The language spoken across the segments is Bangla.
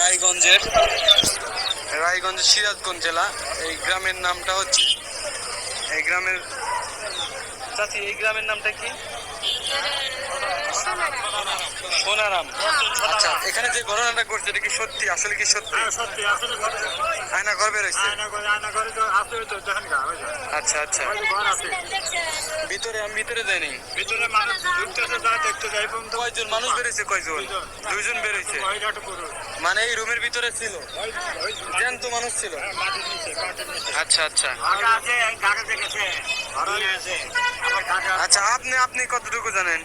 রায়গঞ্জের রায়গঞ্জের সিরাজগঞ্জ জেলা। এই গ্রামের নামটা হচ্ছে এই গ্রামের চাচি এই গ্রামের নামটা কি? সোনারাম। আচ্ছা এখানে যে ঘটনাটা ঘটছে এটা কি সত্যি? আসলে কি সত্যি? হ্যাঁ, সত্যি আসলে আয়না ঘর ওই যে, আচ্ছা আচ্ছা। ঘর আছে। ভিতরে আমি ভিতরে যাইনি। ভিতরে মানুষ দেখতে যাই পর্যন্ত কয়জন? মানুষ বেরোইছে কয়জন? দুইজন। পুরো মানে এই রুমের ভিতরে ছিল? ওই জ্যান্ত মানুষ ছিল? নিচে আচ্ছা আচ্ছা। আচ্ছা আপনি আপনি কতটুকু জানেন?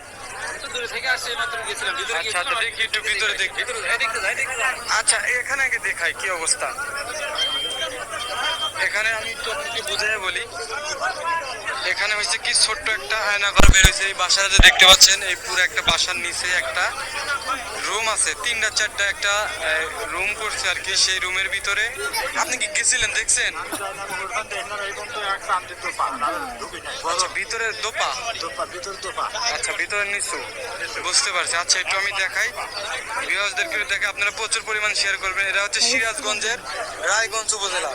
আচ্ছা এখানে আগে দেখাই কি অবস্থা? এখানে আমি একটু আপনাকে বুঝাই বলি, এখানে হচ্ছে কি ছোট্ট একটা আয়নাঘর বেরোয়েছে এই বাসাটা যে দেখতে পাচ্ছেন, এই পুরো একটা বাসার নিচে একটা রুম আছে। তিনটা চারটা একটা রুম করছে আর কি সেই রুমের ভিতরে। আপনি কি গেছিলেন, দেখছেন? আচ্ছা ভিতরে দোপা? আচ্ছা ভিতরে নিচু। বুঝতে পারছি। আচ্ছা একটু আমি দেখাই। বিহাজদেরকে দেখে আপনারা প্রচুর পরিমাণ শেয়ার করবেন। এটা হচ্ছে সিরাজগঞ্জের রায়গঞ্জ উপজেলা।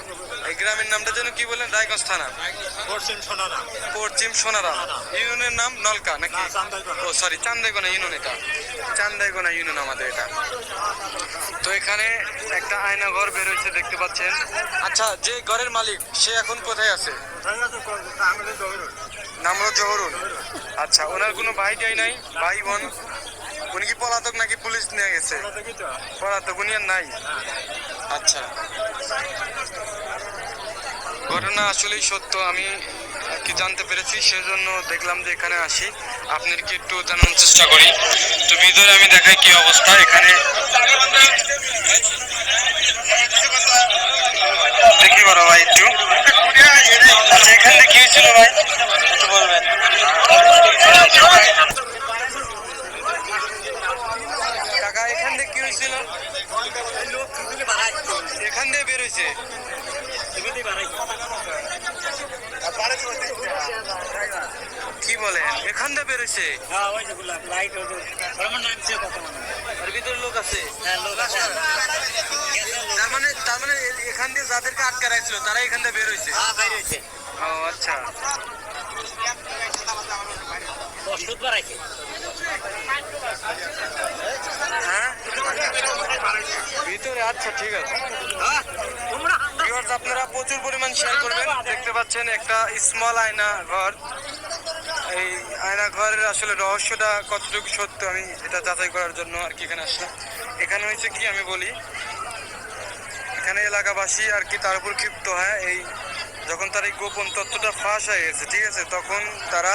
এই গ্রামের নামটা যেন কি বলেন রায়গঞ্জ থানা। পশ্চিম না পশ্চিম সোনারাম ইউনিয়নের নাম নলকা নাকি? ও সরি চান্দাইগোনা ইউনিয়ন এটা। চান্দাইগোনা ইউনিয়ন আমাদের এটা। তো এখানে একটা আয়না ঘর বেরোচ্ছে দেখতে পাচ্ছেন। আচ্ছা যে ঘরের মালিক সে এখন কোথায় আছে? নাম হলো জহরুল। আচ্ছা ওনার কোনো ভাই টাই নাই? ভাই বোন? উনি কি পলাতক নাকি পুলিশ নিয়ে গেছে? পলাতক উনি আর নাই? আচ্ছা। ঘটনা আসলেই সত্য, আমি কি জানতে পেরেছি, সেজন্য দেখলাম যে এখানে আসি। আপনার কি একটু জানানোর চেষ্টা করি। তো ভিতরে আমি দেখাই কি অবস্থা, এখানে দেখি বড় ভাই একটু। আচ্ছা এখানে কি হয়েছিল ভাই একটু বলবেন কাকা এখান থেকে কি হয়েছিল লোক খুঁজলে বাড়াই এখান দিয়ে বেরোইছে এমনি বাড়াই কি বলেন এখান দিয়ে বেরোইছে হ্যাঁ ওই যে গোলাপ লাইট ওই যে আমার নামছে কত মানে আর ভিতরে লোক আছে? হ্যাঁ লোক আছে। তার মানে তার মানে এখান দিয়ে যাদেরকে আটকে রাখছিল তারা এখান দিয়ে বেরোইছে? হ্যাঁ ও আচ্ছা। হ্যাঁ? ভিতরে আচ্ছা ঠিক আছে। হ্যাঁ? আপনারা প্রচুর পরিমাণ শেয়ার করবেন। দেখতে পাচ্ছেন একটা স্মল আয়না ঘর। এই আয়না ঘরের আসলে রহস্যটা কতটুকু সত্য আমি এটা যাচাই করার জন্য আর কি এখানে আসলাম। এখানে হয়েছে কি আমি বলি, এখানে এলাকাবাসী আর কি তার উপর ক্ষিপ্ত হয়, এই যখন তার এই গোপন তথ্যটা ফাঁস হয়ে গেছে, ঠিক আছে? তখন তারা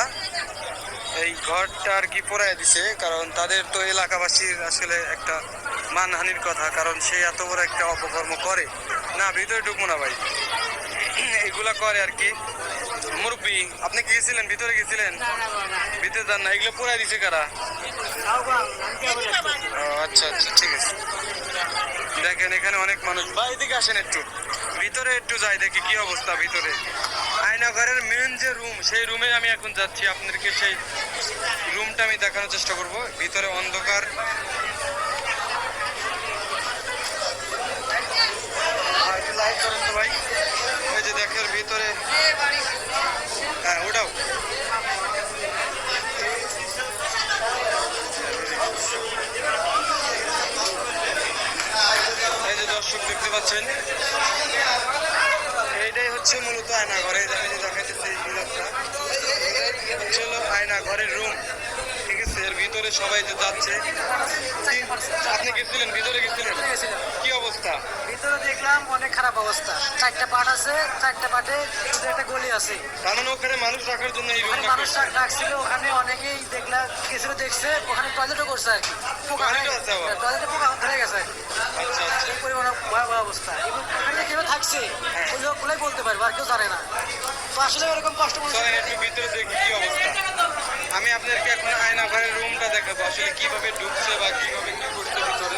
এই ঘরটা আর কি পোড়ায় দিছে, কারণ তাদের তো এলাকাবাসীর আসলে একটা মানহানির কথা, কারণ সে এত বড় একটা অপকর্ম করে। না, ভিতরে ঢুকবো না ভাই। এগুলা করে আর কি। মুরব্বী আপনি কি গেছিলেন ভিতরে গেছিলেন ভিতরে যান না এগুলো পোড়ায় দিছে কারা? আচ্ছা আচ্ছা ঠিক আছে। দেখেন এখানে অনেক মানুষ। ভাই এদিকে আসেন একটু। ভিতরে একটু যাই দেখি কি অবস্থা ভিতরে। আয়নাঘরের মেন যে রুম সেই রুমে আমি এখন যাচ্ছি। আপনাদেরকে সেই রুমটা আমি দেখানোর চেষ্টা করব। ভিতরে অন্ধকার। লাইট করেন তো ভাই। দর্শক দেখতে পাচ্ছেন। এইটাই হচ্ছে মূলত আয়না ঘরে দেখাইতেছি এই এটাই হচ্ছে আয়না ঘরের রুম ঠিক আছে? এর ভিতরে সবাই যে যাচ্ছে। আপনি গেছিলেন? ভিতরে গেছিলেন? অবস্থা ভিতরে দেখলাম অনেক খারাপ অবস্থা। চারটা পাট আছে চারটা পাটে শুধু একটা গলি আছে। তার মানে ওখানে মানুষ রাখার জন্য এই ওখানে মানুষ রাখ- রাখছিল ওখানে অনেকেই দেখলা গেছিল দেখছে ওখানে টয়লেটও করছে আর কি। পোকা? টয়লেটে পোকা ধরে গেছে। আচ্ছা আচ্ছা। এই পরিমাণে ভয়াবহ অবস্থা। এবং ওখানে কেউ থাকছে। ওই লোকগুলোই বলতে পারবে আর কেউ জানে না। তো আসলে এরকম কষ্ট চলেন একটু ভিতরে দেখি কি অবস্থা। আমি আপনাদেরকে এখন আয়না ঘরের রুমটা দেখাবো। আসলে কীভাবে ঢুকছে বা কীভাবে কি করছে ভিতরে।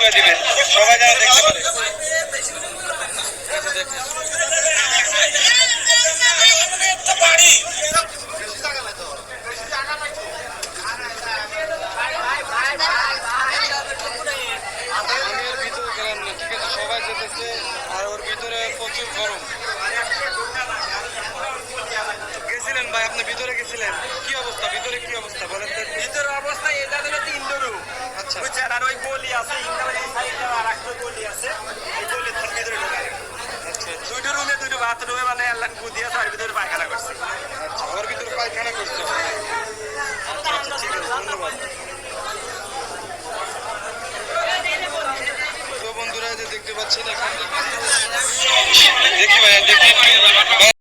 করে দিবেন। সবাই যেন দেখতে পারে। আর ওর ভিতরে প্রচুর গরম গেছিলেন ভাই আপনি ভিতরে গেছিলেন? কি অবস্থা? ভিতরে কি অবস্থা? বলেন ভিতরে অবস্থা এটা হচ্ছে ইন্দোরু আচ্ছা। আর ওই গলি আছে বাথরুমে মানে আল্লাহ গুদিয়া তার ভিতরে পায়খানা করছে। ওর ভিতরে পায়খানা করছে। আচ্ছা, ঠিক ধন্যবাদ। তো বন্ধুরা যে দেখতে পাচ্ছেন এখানে। দেখি ভাই, দেখি।